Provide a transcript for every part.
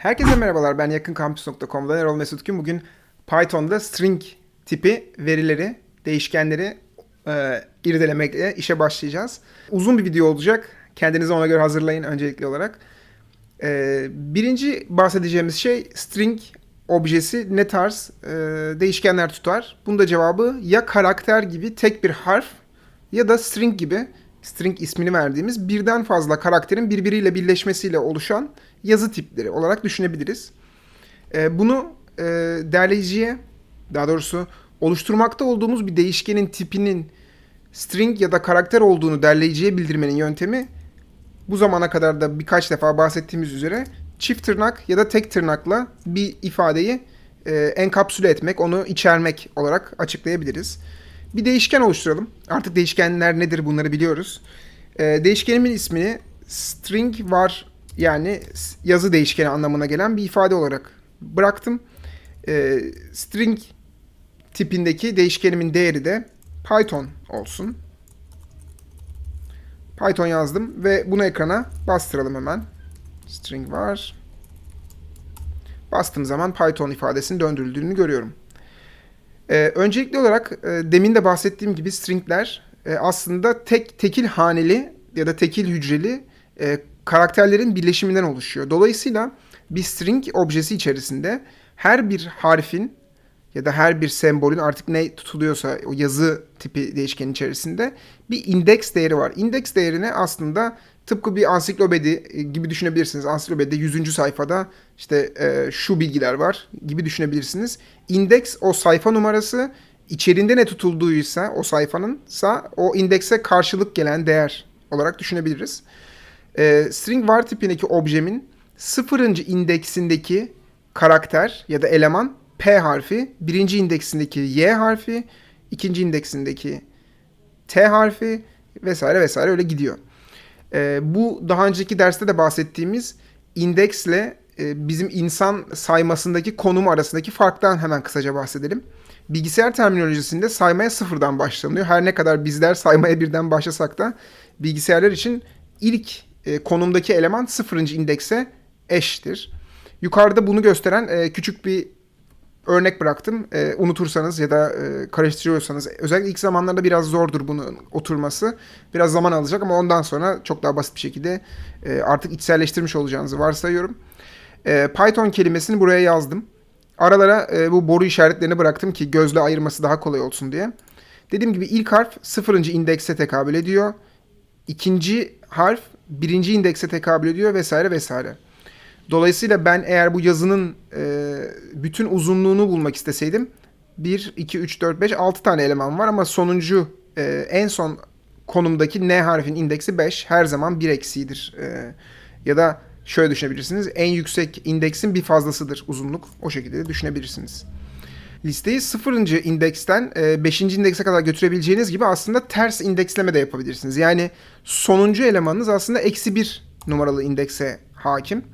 Herkese merhabalar. Ben yakınkampüs.com'dan Erol Mesut Gün. Bugün Python'da string tipi verileri, değişkenleri e, irdelemekle işe başlayacağız. Uzun bir video olacak. Kendinizi ona göre hazırlayın öncelikli olarak. E, birinci bahsedeceğimiz şey string objesi ne tarz e, değişkenler tutar? Bunda cevabı ya karakter gibi tek bir harf ya da string gibi string ismini verdiğimiz birden fazla karakterin birbiriyle birleşmesiyle oluşan yazı tipleri olarak düşünebiliriz. E, bunu e, derleyiciye, daha doğrusu oluşturmakta olduğumuz bir değişkenin tipinin string ya da karakter olduğunu derleyiciye bildirmenin yöntemi bu zamana kadar da birkaç defa bahsettiğimiz üzere çift tırnak ya da tek tırnakla bir ifadeyi e, enkapsüle etmek, onu içermek olarak açıklayabiliriz. Bir değişken oluşturalım. Artık değişkenler nedir bunları biliyoruz. E, değişkenimin ismini string var yani yazı değişkeni anlamına gelen bir ifade olarak bıraktım. E, string tipindeki değişkenimin değeri de Python olsun. Python yazdım ve bunu ekrana bastıralım hemen. String var. Bastığım zaman Python ifadesinin döndürüldüğünü görüyorum. Ee, öncelikli olarak e, demin de bahsettiğim gibi stringler e, aslında tek tekil haneli ya da tekil hücreli e, karakterlerin birleşiminden oluşuyor. Dolayısıyla bir string objesi içerisinde her bir harfin ya da her bir sembolün artık ne tutuluyorsa o yazı tipi değişkenin içerisinde bir indeks değeri var. İndeks değerini aslında tıpkı bir ansiklopedi e, gibi düşünebilirsiniz. Ansiklopedide 100. sayfada işte e, şu bilgiler var gibi düşünebilirsiniz. İndeks o sayfa numarası içerinde ne tutulduysa o sayfanınsa o indekse karşılık gelen değer olarak düşünebiliriz. E, string var tipindeki objemin sıfırıncı indeksindeki karakter ya da eleman P harfi, birinci indeksindeki Y harfi, ikinci indeksindeki T harfi vesaire vesaire öyle gidiyor. E, bu daha önceki derste de bahsettiğimiz indeksle e, bizim insan saymasındaki konum arasındaki farktan hemen kısaca bahsedelim. Bilgisayar terminolojisinde saymaya sıfırdan başlanıyor. Her ne kadar bizler saymaya birden başlasak da bilgisayarlar için ilk e, konumdaki eleman sıfırıncı indekse eştir. Yukarıda bunu gösteren e, küçük bir örnek bıraktım. E, unutursanız ya da e, karıştırıyorsanız özellikle ilk zamanlarda biraz zordur bunun oturması. Biraz zaman alacak ama ondan sonra çok daha basit bir şekilde e, artık içselleştirmiş olacağınızı varsayıyorum. E, Python kelimesini buraya yazdım. Aralara e, bu boru işaretlerini bıraktım ki gözle ayırması daha kolay olsun diye. Dediğim gibi ilk harf sıfırıncı indekse tekabül ediyor. İkinci harf birinci indekse tekabül ediyor vesaire vesaire. Dolayısıyla ben eğer bu yazının e, bütün uzunluğunu bulmak isteseydim 1, 2, 3, 4, 5, 6 tane eleman var ama sonuncu e, en son konumdaki N harfin indeksi 5 her zaman 1 eksiğidir. E, ya da şöyle düşünebilirsiniz en yüksek indeksin bir fazlasıdır uzunluk. O şekilde de düşünebilirsiniz. Listeyi sıfırıncı indeksten 5. E, indekse kadar götürebileceğiniz gibi aslında ters indeksleme de yapabilirsiniz. Yani sonuncu elemanınız aslında eksi 1 numaralı indekse hakim.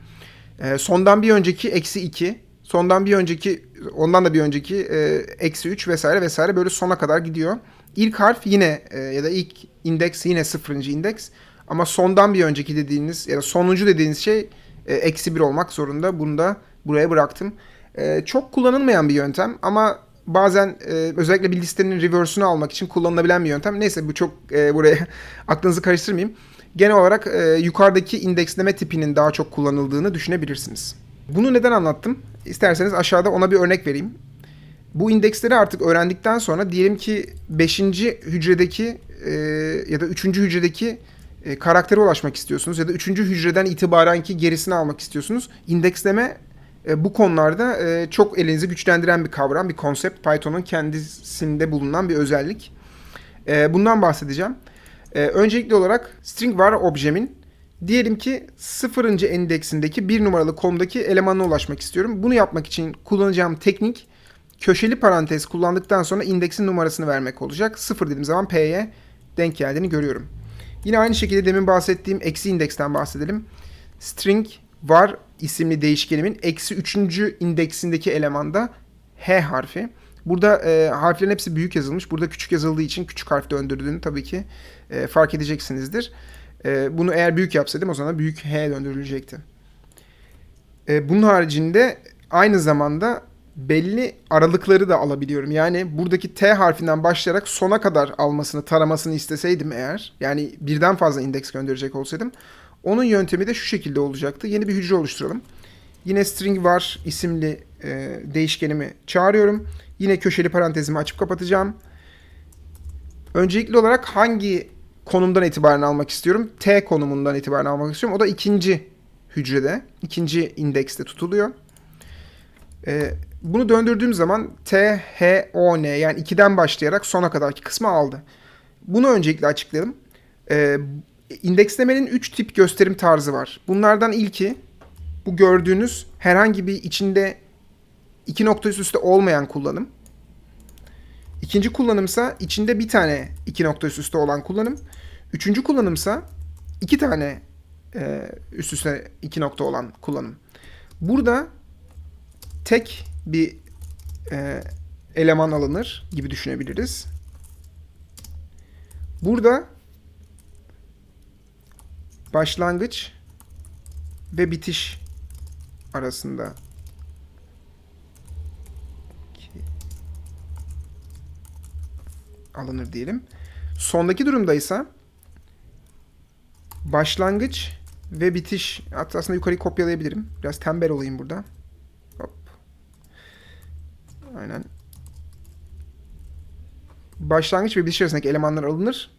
E, sondan bir önceki eksi 2. Sondan bir önceki ondan da bir önceki e, eksi 3 vesaire vesaire böyle sona kadar gidiyor. İlk harf yine e, ya da ilk indeks yine sıfırıncı indeks. Ama sondan bir önceki dediğiniz ya da sonuncu dediğiniz şey e, eksi 1 olmak zorunda. Bunu da buraya bıraktım. E, çok kullanılmayan bir yöntem ama bazen e, özellikle bir listenin reverse'ünü almak için kullanılabilen bir yöntem. Neyse bu çok e, buraya aklınızı karıştırmayayım genel olarak e, yukarıdaki indeksleme tipinin daha çok kullanıldığını düşünebilirsiniz. Bunu neden anlattım? İsterseniz aşağıda ona bir örnek vereyim. Bu indeksleri artık öğrendikten sonra diyelim ki 5. hücredeki e, ya da 3. hücredeki e, karaktere ulaşmak istiyorsunuz ya da 3. hücreden itibarenki gerisini almak istiyorsunuz. İndeksleme e, bu konularda e, çok elinizi güçlendiren bir kavram, bir konsept. Python'un kendisinde bulunan bir özellik. E, bundan bahsedeceğim. Ee, öncelikli olarak string var objemin. Diyelim ki sıfırıncı endeksindeki bir numaralı konumdaki elemanına ulaşmak istiyorum. Bunu yapmak için kullanacağım teknik köşeli parantez kullandıktan sonra indeksin numarasını vermek olacak. Sıfır dediğim zaman P'ye denk geldiğini görüyorum. Yine aynı şekilde demin bahsettiğim eksi indeksten bahsedelim. String var isimli değişkenimin eksi üçüncü indeksindeki elemanda H harfi. Burada e, harflerin hepsi büyük yazılmış. Burada küçük yazıldığı için küçük harf döndürdüğünü tabii ki e, fark edeceksinizdir. E, bunu eğer büyük yapsaydım o zaman büyük H döndürülecekti. E, bunun haricinde aynı zamanda belli aralıkları da alabiliyorum. Yani buradaki T harfinden başlayarak sona kadar almasını, taramasını isteseydim eğer, yani birden fazla indeks gönderecek olsaydım, onun yöntemi de şu şekilde olacaktı. Yeni bir hücre oluşturalım. Yine string var isimli e, değişkenimi çağırıyorum. Yine köşeli parantezimi açıp kapatacağım. Öncelikli olarak hangi konumdan itibaren almak istiyorum? T konumundan itibaren almak istiyorum. O da ikinci hücrede, ikinci indekste tutuluyor. Ee, bunu döndürdüğüm zaman T, H, O, N yani 2'den başlayarak sona kadarki kısmı aldı. Bunu öncelikle açıklayalım. Ee, indekslemenin 3 tip gösterim tarzı var. Bunlardan ilki bu gördüğünüz herhangi bir içinde iki nokta üst üste olmayan kullanım. İkinci kullanımsa içinde bir tane iki nokta üst üste olan kullanım. Üçüncü kullanımsa iki tane e, üst üste iki nokta olan kullanım. Burada tek bir e, eleman alınır gibi düşünebiliriz. Burada başlangıç ve bitiş arasında alınır diyelim. Sondaki durumda ise başlangıç ve bitiş hatta aslında yukarıyı kopyalayabilirim. Biraz tembel olayım burada. Hop. Aynen. Başlangıç ve bitiş arasındaki elemanlar alınır.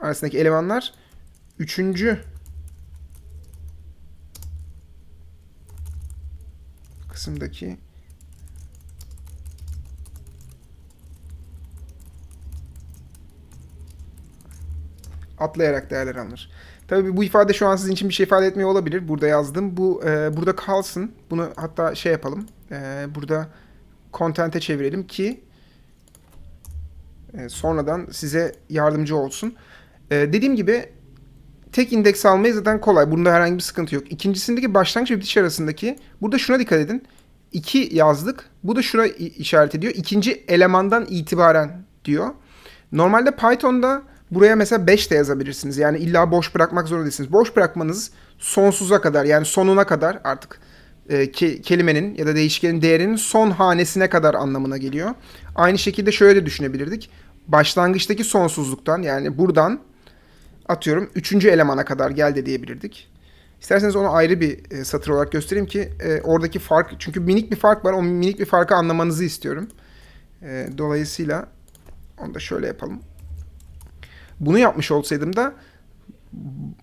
Arasındaki elemanlar üçüncü kısımdaki atlayarak değerler alınır. Tabii bu ifade şu an sizin için bir şey ifade etmiyor olabilir. Burada yazdım. Bu e, burada kalsın. Bunu hatta şey yapalım. E, burada content'e çevirelim ki e, sonradan size yardımcı olsun. E, dediğim gibi tek indeks almayı zaten kolay. Bunda herhangi bir sıkıntı yok. İkincisindeki başlangıç ve bitiş arasındaki burada şuna dikkat edin. 2 yazdık. Bu da şuna işaret ediyor. İkinci elemandan itibaren diyor. Normalde Python'da Buraya mesela 5 de yazabilirsiniz. Yani illa boş bırakmak zorunda değilsiniz. Boş bırakmanız sonsuza kadar yani sonuna kadar artık e, ke- kelimenin ya da değişkenin değerinin son hanesine kadar anlamına geliyor. Aynı şekilde şöyle de düşünebilirdik. Başlangıçtaki sonsuzluktan yani buradan atıyorum 3. elemana kadar gel de diyebilirdik. İsterseniz onu ayrı bir e, satır olarak göstereyim ki e, oradaki fark çünkü minik bir fark var. O minik bir farkı anlamanızı istiyorum. E, dolayısıyla onu da şöyle yapalım. Bunu yapmış olsaydım da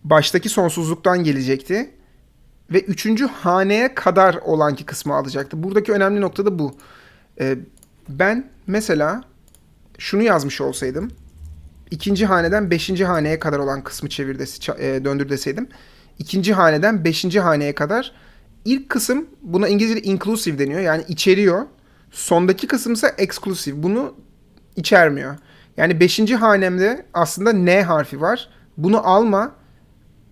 baştaki sonsuzluktan gelecekti. Ve üçüncü haneye kadar olanki kısmı alacaktı. Buradaki önemli nokta da bu. Ee, ben mesela şunu yazmış olsaydım. ikinci haneden beşinci haneye kadar olan kısmı çevir desi, e, döndür deseydim. ikinci haneden beşinci haneye kadar ilk kısım buna İngilizce'de inclusive deniyor. Yani içeriyor. Sondaki kısım ise exclusive. Bunu içermiyor. Yani 5. hanemde aslında N harfi var. Bunu alma.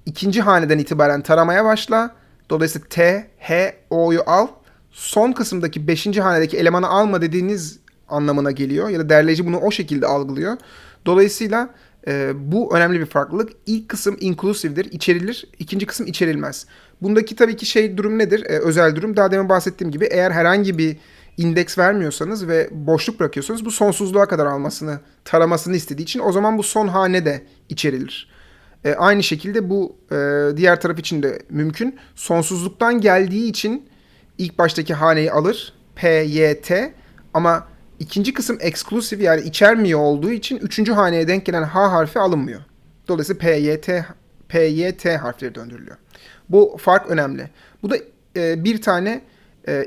ikinci haneden itibaren taramaya başla. Dolayısıyla T, H, O'yu al. Son kısımdaki 5. hanedeki elemanı alma dediğiniz anlamına geliyor. Ya da derleyici bunu o şekilde algılıyor. Dolayısıyla e, bu önemli bir farklılık. İlk kısım inclusive'dir, içerilir. İkinci kısım içerilmez. Bundaki tabii ki şey durum nedir? E, özel durum. Daha demin bahsettiğim gibi eğer herhangi bir indeks vermiyorsanız ve boşluk bırakıyorsanız bu sonsuzluğa kadar almasını, taramasını istediği için o zaman bu son hane de içerilir. E, aynı şekilde bu e, diğer taraf için de mümkün. Sonsuzluktan geldiği için ilk baştaki haneyi alır. P, Y, T ama ikinci kısım exclusive yani içermiyor olduğu için üçüncü haneye denk gelen H harfi alınmıyor. Dolayısıyla P, Y, T, P, Y, T harfleri döndürülüyor. Bu fark önemli. Bu da e, bir tane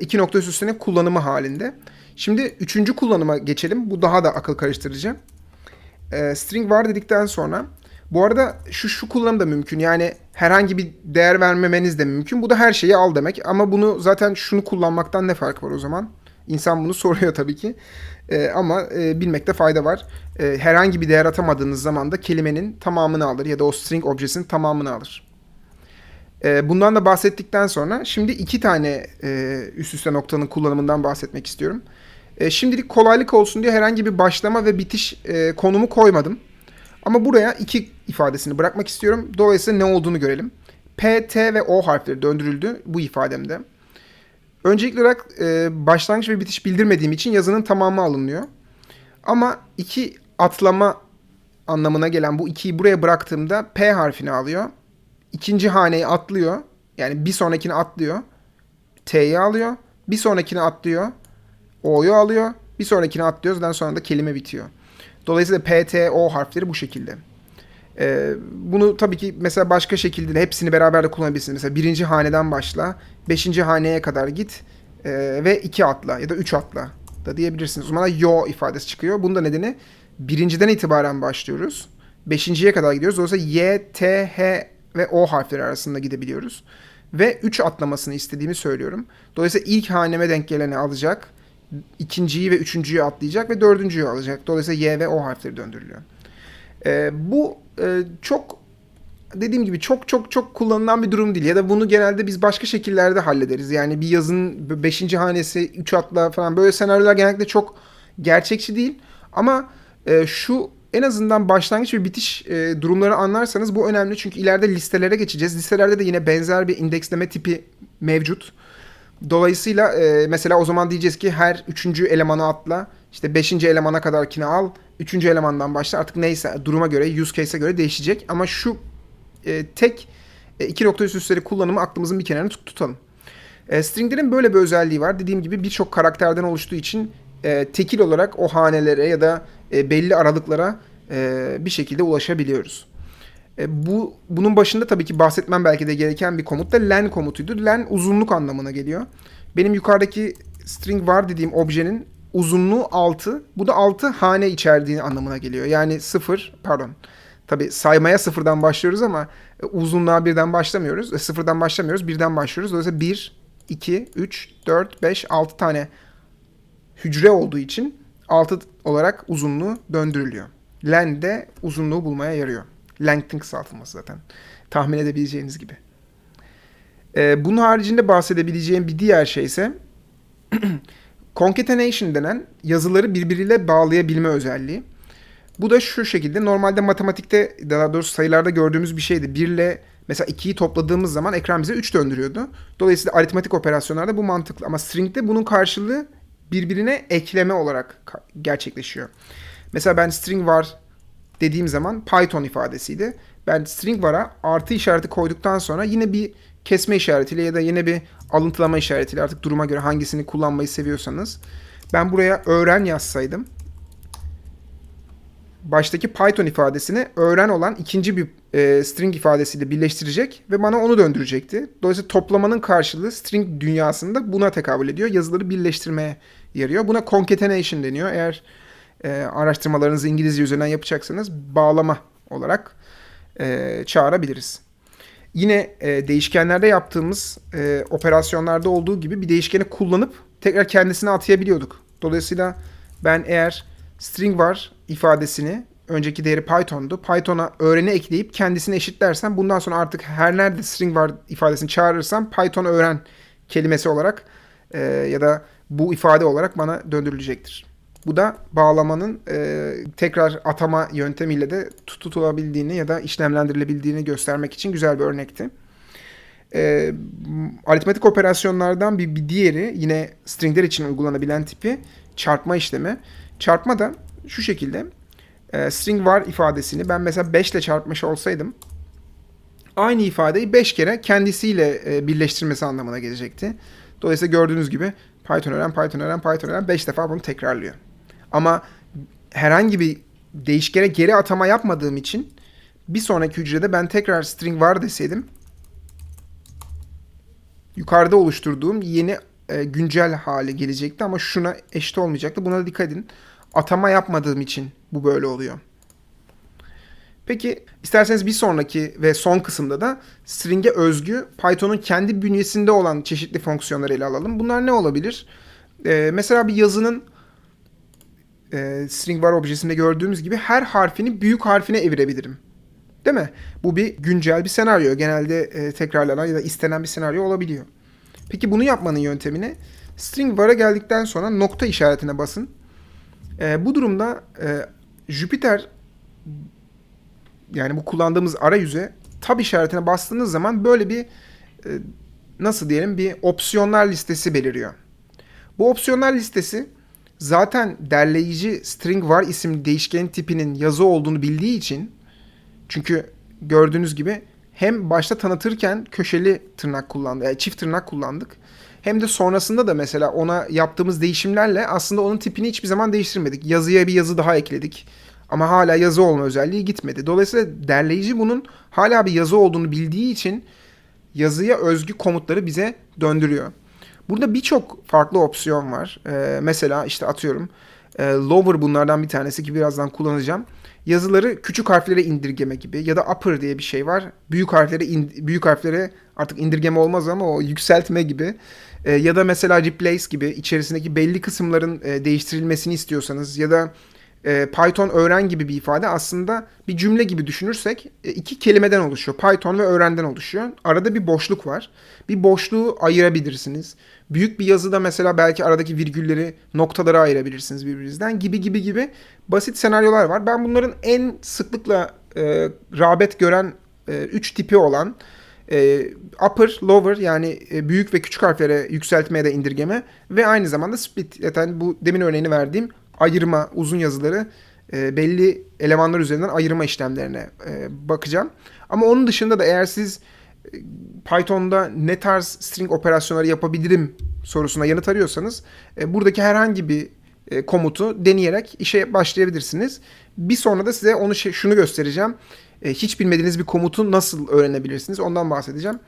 iki nokta üst üstüne kullanımı halinde. Şimdi üçüncü kullanıma geçelim. Bu daha da akıl karıştırıcı. E, string var dedikten sonra bu arada şu şu kullanım da mümkün. Yani herhangi bir değer vermemeniz de mümkün. Bu da her şeyi al demek. Ama bunu zaten şunu kullanmaktan ne fark var o zaman? İnsan bunu soruyor tabii ki. E, ama e, bilmekte fayda var. E, herhangi bir değer atamadığınız zaman da kelimenin tamamını alır ya da o string objesinin tamamını alır. Ee, bundan da bahsettikten sonra şimdi iki tane e, üst üste noktanın kullanımından bahsetmek istiyorum. E, şimdilik kolaylık olsun diye herhangi bir başlama ve bitiş e, konumu koymadım. Ama buraya iki ifadesini bırakmak istiyorum. Dolayısıyla ne olduğunu görelim. P, T ve O harfleri döndürüldü bu ifademde. Öncelikli olarak e, başlangıç ve bitiş bildirmediğim için yazının tamamı alınıyor. Ama iki atlama anlamına gelen bu ikiyi buraya bıraktığımda P harfini alıyor. İkinci haneyi atlıyor. Yani bir sonrakini atlıyor. T'yi alıyor. Bir sonrakini atlıyor. O'yu alıyor. Bir sonrakini atlıyor. Zaten sonra da kelime bitiyor. Dolayısıyla P, T, O harfleri bu şekilde. Ee, bunu tabii ki mesela başka şekilde de hepsini beraber de kullanabilirsiniz. Mesela birinci haneden başla, beşinci haneye kadar git e, ve iki atla ya da üç atla da diyebilirsiniz. O yo ifadesi çıkıyor. Bunun da nedeni birinciden itibaren başlıyoruz. Beşinciye kadar gidiyoruz. Dolayısıyla Y, T, H ve O harfleri arasında gidebiliyoruz. Ve 3 atlamasını istediğimi söylüyorum. Dolayısıyla ilk haneme denk geleni alacak. ikinciyi ve üçüncüyü atlayacak ve dördüncüyü alacak. Dolayısıyla Y ve O harfleri döndürülüyor. Ee, bu e, çok dediğim gibi çok çok çok kullanılan bir durum değil. Ya da bunu genelde biz başka şekillerde hallederiz. Yani bir yazın 5. hanesi 3 atla falan böyle senaryolar genellikle çok gerçekçi değil. Ama e, şu en azından başlangıç ve bitiş e, durumları anlarsanız bu önemli. Çünkü ileride listelere geçeceğiz. Listelerde de yine benzer bir indeksleme tipi mevcut. Dolayısıyla e, mesela o zaman diyeceğiz ki her üçüncü elemanı atla. işte beşinci elemana kadarkini al. Üçüncü elemandan başla. Artık neyse duruma göre, use case'e göre değişecek. Ama şu e, tek e, iki nokta üst üstelik kullanımı aklımızın bir kenarına tut- tutalım. E, stringlerin böyle bir özelliği var. Dediğim gibi birçok karakterden oluştuğu için e, tekil olarak o hanelere ya da e, belli aralıklara e, bir şekilde ulaşabiliyoruz. E, bu bunun başında tabii ki bahsetmem belki de gereken bir komut da len komutuydu. Len uzunluk anlamına geliyor. Benim yukarıdaki string var dediğim objenin uzunluğu 6. Bu da 6 hane içerdiğini anlamına geliyor. Yani 0 pardon. Tabii saymaya sıfırdan başlıyoruz ama uzunluğa birden başlamıyoruz. E, sıfırdan başlamıyoruz. Birden başlıyoruz. Dolayısıyla 1, 2, 3, 4, 5, 6 tane hücre olduğu için 6 olarak uzunluğu döndürülüyor. Len de uzunluğu bulmaya yarıyor. Length'in kısaltılması zaten. Tahmin edebileceğiniz gibi. Ee, bunun haricinde bahsedebileceğim bir diğer şey ise concatenation denen yazıları birbiriyle bağlayabilme özelliği. Bu da şu şekilde normalde matematikte daha doğrusu sayılarda gördüğümüz bir şeydi. 1 ile mesela 2'yi topladığımız zaman ekran bize 3 döndürüyordu. Dolayısıyla aritmetik operasyonlarda bu mantıklı ama string'de bunun karşılığı birbirine ekleme olarak gerçekleşiyor. Mesela ben string var dediğim zaman Python ifadesiydi. Ben string var'a artı işareti koyduktan sonra yine bir kesme işaretiyle ya da yine bir alıntılama işaretiyle artık duruma göre hangisini kullanmayı seviyorsanız ben buraya öğren yazsaydım baştaki Python ifadesini öğren olan ikinci bir e, string ifadesiyle birleştirecek ve bana onu döndürecekti. Dolayısıyla toplamanın karşılığı string dünyasında buna tekabül ediyor. Yazıları birleştirmeye yarıyor. Buna concatenation deniyor. Eğer e, araştırmalarınızı İngilizce üzerinden yapacaksanız bağlama olarak e, çağırabiliriz. Yine e, değişkenlerde yaptığımız e, operasyonlarda olduğu gibi bir değişkeni kullanıp tekrar kendisine atayabiliyorduk. Dolayısıyla ben eğer string var ifadesini önceki değeri Python'du. Python'a öğreni ekleyip kendisine eşitlersem bundan sonra artık her nerede string var ifadesini çağırırsam Python öğren kelimesi olarak e, ya da bu ifade olarak bana döndürülecektir. Bu da bağlamanın e, tekrar atama yöntemiyle de tutulabildiğini ya da işlemlendirilebildiğini göstermek için güzel bir örnekti. E, aritmetik operasyonlardan bir, bir diğeri yine stringler için uygulanabilen tipi çarpma işlemi. Çarpma da şu şekilde e, string var ifadesini ben mesela 5 ile çarpmış olsaydım aynı ifadeyi 5 kere kendisiyle e, birleştirmesi anlamına gelecekti. Dolayısıyla gördüğünüz gibi Python öğren, Python öğren, Python öğren 5 defa bunu tekrarlıyor. Ama herhangi bir değişkene geri atama yapmadığım için bir sonraki hücrede ben tekrar string var deseydim yukarıda oluşturduğum yeni e, güncel hale gelecekti ama şuna eşit olmayacaktı. Buna da dikkat edin. Atama yapmadığım için bu böyle oluyor. Peki isterseniz bir sonraki ve son kısımda da string'e özgü Python'un kendi bünyesinde olan çeşitli fonksiyonları ele alalım. Bunlar ne olabilir? Ee, mesela bir yazının e, string var objesinde gördüğümüz gibi her harfini büyük harfine evirebilirim. Değil mi? Bu bir güncel bir senaryo. Genelde e, tekrarlanan ya da istenen bir senaryo olabiliyor. Peki bunu yapmanın yöntemini string var'a geldikten sonra nokta işaretine basın. E, bu durumda e, Jupyter yani bu kullandığımız arayüze tab işaretine bastığınız zaman böyle bir e, nasıl diyelim bir opsiyonlar listesi beliriyor. Bu opsiyonlar listesi zaten derleyici string var isimli değişken tipinin yazı olduğunu bildiği için çünkü gördüğünüz gibi hem başta tanıtırken köşeli tırnak kullandık, yani çift tırnak kullandık. Hem de sonrasında da mesela ona yaptığımız değişimlerle aslında onun tipini hiçbir zaman değiştirmedik. Yazıya bir yazı daha ekledik. Ama hala yazı olma özelliği gitmedi. Dolayısıyla derleyici bunun hala bir yazı olduğunu bildiği için yazıya özgü komutları bize döndürüyor. Burada birçok farklı opsiyon var. Ee, mesela işte atıyorum e, lower bunlardan bir tanesi ki birazdan kullanacağım. Yazıları küçük harflere indirgeme gibi ya da upper diye bir şey var. Büyük harflere in, büyük harflere artık indirgeme olmaz ama o yükseltme gibi. E, ya da mesela replace gibi içerisindeki belli kısımların e, değiştirilmesini istiyorsanız ya da e, Python öğren gibi bir ifade aslında bir cümle gibi düşünürsek e, iki kelimeden oluşuyor. Python ve öğrenden oluşuyor. Arada bir boşluk var. Bir boşluğu ayırabilirsiniz. Büyük bir yazıda mesela belki aradaki virgülleri, noktaları ayırabilirsiniz birbirinizden gibi gibi gibi basit senaryolar var. Ben bunların en sıklıkla e, rağbet gören 3 e, tipi olan e, upper, lower yani e, büyük ve küçük harflere yükseltmeye de indirgeme ve aynı zamanda split. Yani bu demin örneğini verdiğim ayırma, uzun yazıları e, belli elemanlar üzerinden ayırma işlemlerine e, bakacağım. Ama onun dışında da eğer siz e, Python'da ne tarz string operasyonları yapabilirim sorusuna yanıt arıyorsanız e, buradaki herhangi bir e, komutu deneyerek işe başlayabilirsiniz. Bir sonra da size onu şey, şunu göstereceğim. E, hiç bilmediğiniz bir komutu nasıl öğrenebilirsiniz ondan bahsedeceğim.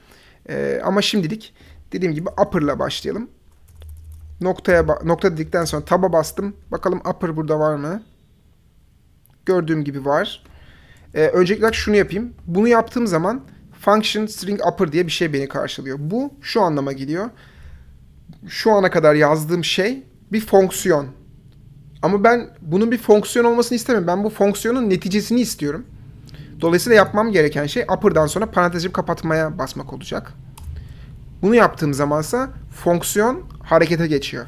E, ama şimdilik dediğim gibi upper'la başlayalım. Noktaya nokta dedikten sonra tab'a bastım. Bakalım upper burada var mı? Gördüğüm gibi var. Ee, öncelikle şunu yapayım. Bunu yaptığım zaman function string upper diye bir şey beni karşılıyor. Bu şu anlama geliyor. Şu ana kadar yazdığım şey bir fonksiyon. Ama ben bunun bir fonksiyon olmasını istemiyorum. Ben bu fonksiyonun neticesini istiyorum. Dolayısıyla yapmam gereken şey upper'dan sonra parantezi kapatmaya basmak olacak. Bunu yaptığım zamansa fonksiyon harekete geçiyor.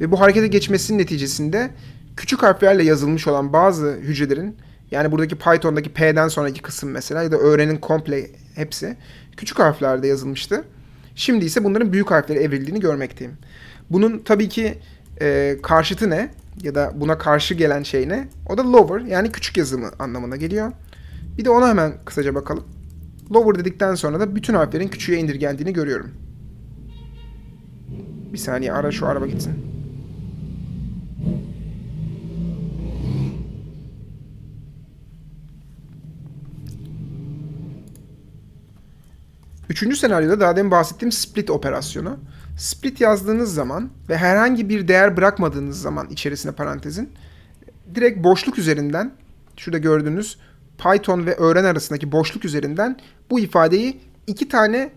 Ve bu harekete geçmesinin neticesinde küçük harflerle yazılmış olan bazı hücrelerin yani buradaki Python'daki P'den sonraki kısım mesela ya da öğrenin komple hepsi küçük harflerde yazılmıştı. Şimdi ise bunların büyük harflere evrildiğini görmekteyim. Bunun tabii ki e, karşıtı ne? Ya da buna karşı gelen şey ne? O da lower yani küçük yazımı anlamına geliyor. Bir de ona hemen kısaca bakalım. Lower dedikten sonra da bütün harflerin küçüğe indirgendiğini görüyorum. Bir saniye ara şu araba gitsin. Üçüncü senaryoda daha demin bahsettiğim split operasyonu. Split yazdığınız zaman ve herhangi bir değer bırakmadığınız zaman içerisine parantezin direkt boşluk üzerinden şurada gördüğünüz Python ve öğren arasındaki boşluk üzerinden bu ifadeyi iki tane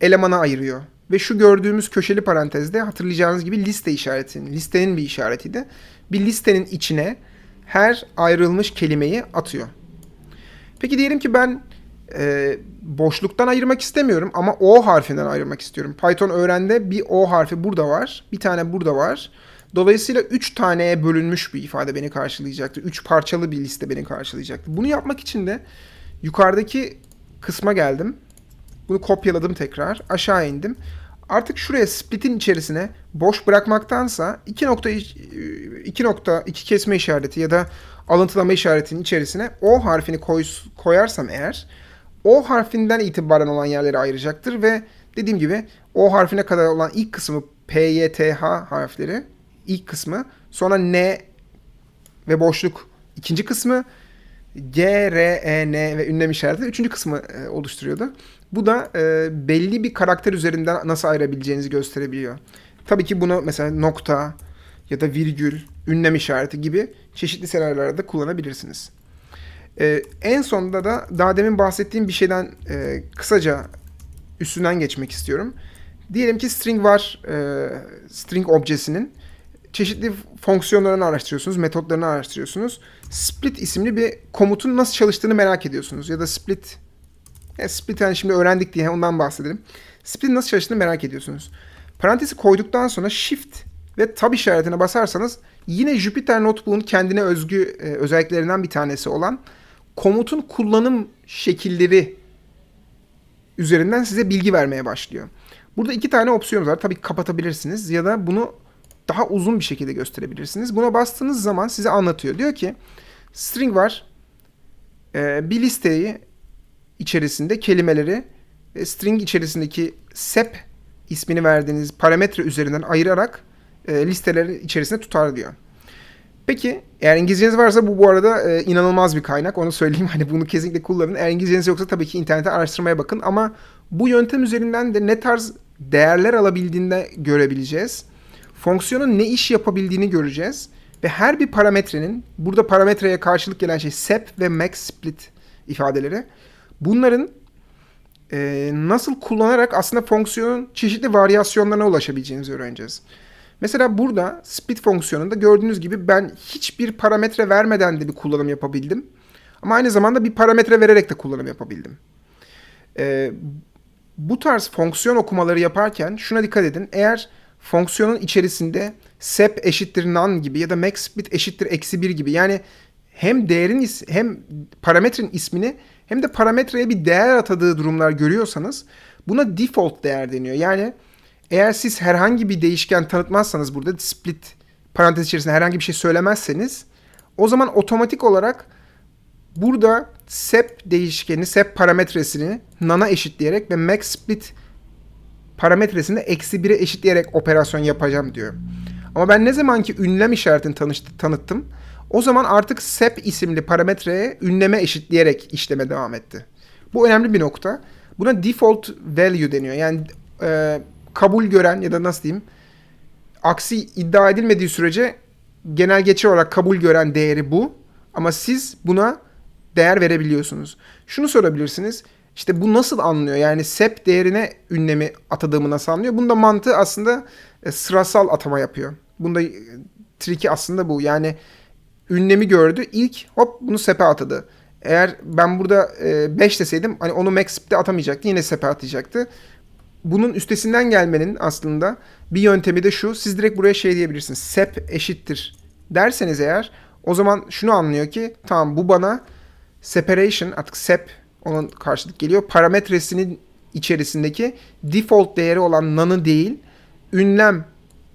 elemana ayırıyor. Ve şu gördüğümüz köşeli parantezde hatırlayacağınız gibi liste işaretinin, listenin bir işaretiydi. Bir listenin içine her ayrılmış kelimeyi atıyor. Peki diyelim ki ben e, boşluktan ayırmak istemiyorum ama O harfinden ayırmak istiyorum. Python öğrende bir O harfi burada var, bir tane burada var. Dolayısıyla 3 taneye bölünmüş bir ifade beni karşılayacaktı. 3 parçalı bir liste beni karşılayacaktı. Bunu yapmak için de yukarıdaki kısma geldim. Bunu kopyaladım tekrar. Aşağı indim. Artık şuraya split'in içerisine boş bırakmaktansa 2 nokta 2 nokta 2 kesme işareti ya da alıntılama işaretinin içerisine O harfini koy, koyarsam eğer O harfinden itibaren olan yerleri ayıracaktır ve dediğim gibi O harfine kadar olan ilk kısmı P, Y, T, H harfleri ilk kısmı sonra N ve boşluk ikinci kısmı G, R, E, N ve ünlem işareti üçüncü kısmı e, oluşturuyordu. Bu da e, belli bir karakter üzerinden nasıl ayırabileceğinizi gösterebiliyor. Tabii ki bunu mesela nokta ya da virgül, ünlem işareti gibi çeşitli senaryolarda kullanabilirsiniz. E, en sonunda da daha demin bahsettiğim bir şeyden e, kısaca üstünden geçmek istiyorum. Diyelim ki string var, e, string objesinin çeşitli fonksiyonlarını araştırıyorsunuz, metotlarını araştırıyorsunuz. Split isimli bir komutun nasıl çalıştığını merak ediyorsunuz. Ya da split, ya split yani şimdi öğrendik diye ondan bahsedelim. Split nasıl çalıştığını merak ediyorsunuz. Parantezi koyduktan sonra shift ve tab işaretine basarsanız yine Jupyter Notebook'un kendine özgü e, özelliklerinden bir tanesi olan komutun kullanım şekilleri üzerinden size bilgi vermeye başlıyor. Burada iki tane opsiyonumuz var. Tabii kapatabilirsiniz ya da bunu daha uzun bir şekilde gösterebilirsiniz. Buna bastığınız zaman size anlatıyor. Diyor ki string var. Ee, bir listeyi içerisinde kelimeleri string içerisindeki sep ismini verdiğiniz parametre üzerinden ayırarak e, listeleri içerisinde tutar diyor. Peki eğer İngilizceniz varsa bu bu arada e, inanılmaz bir kaynak. Onu söyleyeyim. Hani bunu kesinlikle kullanın. Eğer İngilizceniz yoksa tabii ki internete araştırmaya bakın. Ama bu yöntem üzerinden de ne tarz değerler alabildiğinde görebileceğiz. Fonksiyonun ne iş yapabildiğini göreceğiz. Ve her bir parametrenin, burada parametreye karşılık gelen şey sep ve max split ifadeleri. Bunların e, nasıl kullanarak aslında fonksiyonun çeşitli varyasyonlarına ulaşabileceğinizi öğreneceğiz. Mesela burada split fonksiyonunda gördüğünüz gibi ben hiçbir parametre vermeden de bir kullanım yapabildim. Ama aynı zamanda bir parametre vererek de kullanım yapabildim. Ee, bu tarz fonksiyon okumaları yaparken şuna dikkat edin. Eğer fonksiyonun içerisinde sep eşittir none gibi ya da max split eşittir eksi 1 gibi yani hem değerin is hem parametrenin ismini hem de parametreye bir değer atadığı durumlar görüyorsanız buna default değer deniyor. Yani eğer siz herhangi bir değişken tanıtmazsanız burada split parantez içerisinde herhangi bir şey söylemezseniz o zaman otomatik olarak burada sep değişkeni, sep parametresini nana eşitleyerek ve max split parametresini eksi 1'e eşitleyerek operasyon yapacağım diyor. Ama ben ne zaman ki ünlem işaretini tanıştı, tanıttım o zaman artık sep isimli parametreye ünleme eşitleyerek işleme devam etti. Bu önemli bir nokta. Buna default value deniyor. Yani e, kabul gören ya da nasıl diyeyim aksi iddia edilmediği sürece genel geçer olarak kabul gören değeri bu. Ama siz buna değer verebiliyorsunuz. Şunu sorabilirsiniz. İşte bu nasıl anlıyor? Yani sep değerine ünlemi atadığımı nasıl anlıyor? Bunda mantığı aslında e, sırasal atama yapıyor. Bunda e, triki aslında bu. Yani ünlemi gördü. İlk hop bunu sepe atadı. Eğer ben burada 5 e, deseydim hani onu max sp'te atamayacaktı. Yine sepe atacaktı. Bunun üstesinden gelmenin aslında bir yöntemi de şu. Siz direkt buraya şey diyebilirsiniz. Sep eşittir derseniz eğer o zaman şunu anlıyor ki tamam bu bana separation artık sep onun karşılık geliyor. Parametresinin içerisindeki default değeri olan none'ı değil ünlem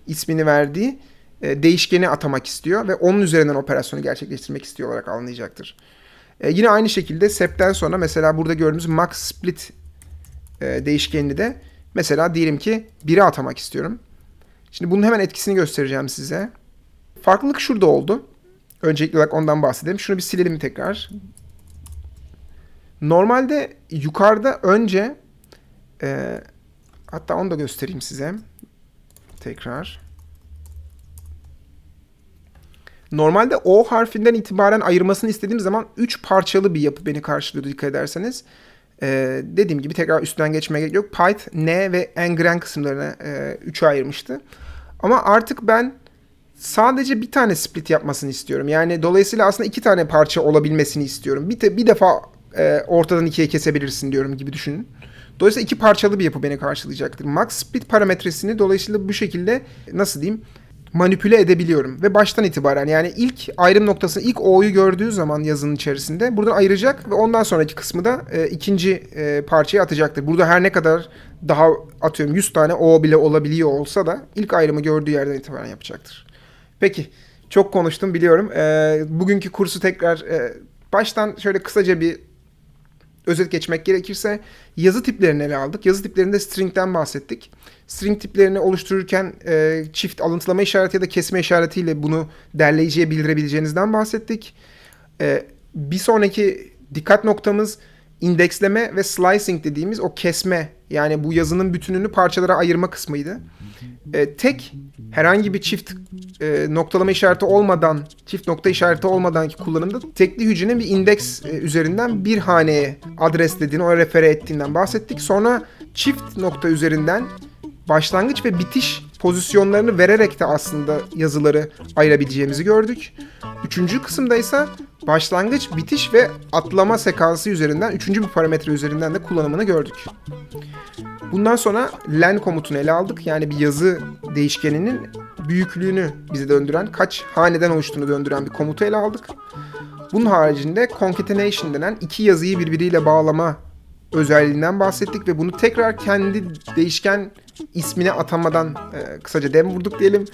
ismini verdiği değişkeni atamak istiyor ve onun üzerinden operasyonu gerçekleştirmek istiyor olarak anlayacaktır. E, yine aynı şekilde sep'ten sonra mesela burada gördüğümüz max split e, değişkenini de mesela diyelim ki 1'e atamak istiyorum. Şimdi bunun hemen etkisini göstereceğim size. Farklılık şurada oldu. Öncelikli olarak ondan bahsedelim. Şunu bir silelim tekrar. Normalde yukarıda önce e, hatta onu da göstereyim size. Tekrar. Normalde O harfinden itibaren ayırmasını istediğim zaman 3 parçalı bir yapı beni karşılıyordu dikkat ederseniz. Ee, dediğim gibi tekrar üstten geçmeye gerek yok. Pyth, N ve Ngren kısımlarını 3'e ayırmıştı. Ama artık ben sadece bir tane split yapmasını istiyorum. Yani dolayısıyla aslında iki tane parça olabilmesini istiyorum. Bir, te, bir defa e, ortadan ikiye kesebilirsin diyorum gibi düşünün. Dolayısıyla iki parçalı bir yapı beni karşılayacaktır. Max split parametresini dolayısıyla bu şekilde nasıl diyeyim manipüle edebiliyorum. Ve baştan itibaren yani ilk ayrım noktasını ilk O'yu gördüğü zaman yazının içerisinde buradan ayıracak ve ondan sonraki kısmı da e, ikinci e, parçaya atacaktır. Burada her ne kadar daha atıyorum 100 tane O bile olabiliyor olsa da ilk ayrımı gördüğü yerden itibaren yapacaktır. Peki çok konuştum biliyorum. E, bugünkü kursu tekrar e, baştan şöyle kısaca bir özet geçmek gerekirse yazı tiplerini ele aldık. Yazı tiplerinde string'den bahsettik. String tiplerini oluştururken e, çift alıntılama işareti ya da kesme işaretiyle bunu derleyiciye bildirebileceğinizden bahsettik. E, bir sonraki dikkat noktamız indeksleme ve slicing dediğimiz o kesme yani bu yazının bütününü parçalara ayırma kısmıydı. E, tek herhangi bir çift e, noktalama işareti olmadan, çift nokta işareti olmadan ki kullanımda tekli hücrenin bir indeks e, üzerinden bir haneye adreslediğini, o refere ettiğinden bahsettik. Sonra çift nokta üzerinden başlangıç ve bitiş pozisyonlarını vererek de aslında yazıları ayırabileceğimizi gördük. Üçüncü kısımda ise başlangıç, bitiş ve atlama sekansı üzerinden üçüncü bir parametre üzerinden de kullanımını gördük. Bundan sonra len komutunu ele aldık. Yani bir yazı değişkeninin büyüklüğünü bize döndüren, kaç haneden oluştuğunu döndüren bir komutu ele aldık. Bunun haricinde concatenation denen iki yazıyı birbiriyle bağlama özelliğinden bahsettik ve bunu tekrar kendi değişken ismine atamadan e, kısaca dem vurduk diyelim.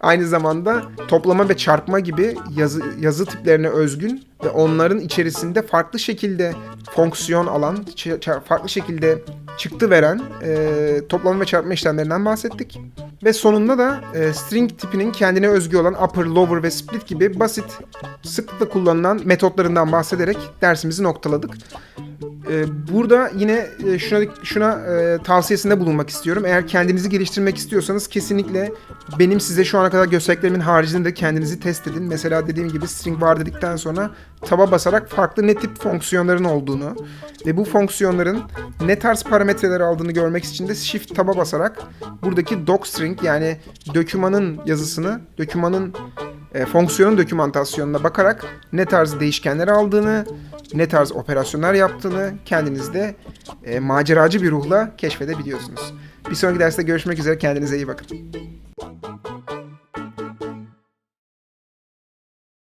Aynı zamanda toplama ve çarpma gibi yazı, yazı tiplerine özgün ve onların içerisinde farklı şekilde fonksiyon alan, farklı şekilde çıktı veren e, toplama ve çarpma işlemlerinden bahsettik. Ve sonunda da e, string tipinin kendine özgü olan upper, lower ve split gibi basit, sıklıkla kullanılan metotlarından bahsederek dersimizi noktaladık. Ee, Burada yine e, şuna şuna e, tavsiyesinde bulunmak istiyorum. Eğer kendinizi geliştirmek istiyorsanız kesinlikle benim size şu ana kadar gösterdiklerimin haricinde de kendinizi test edin. Mesela dediğim gibi string var dedikten sonra taba basarak farklı ne tip fonksiyonların olduğunu ve bu fonksiyonların ne tarz parametreler aldığını görmek için de shift taba basarak buradaki docstring yani dökümanın yazısını, dökümanın e, fonksiyonun dokümantasyonuna bakarak ne tarz değişkenler aldığını, ne tarz operasyonlar yaptığını kendinizde e, maceracı bir ruhla keşfedebiliyorsunuz. Bir sonraki derste görüşmek üzere. Kendinize iyi bakın.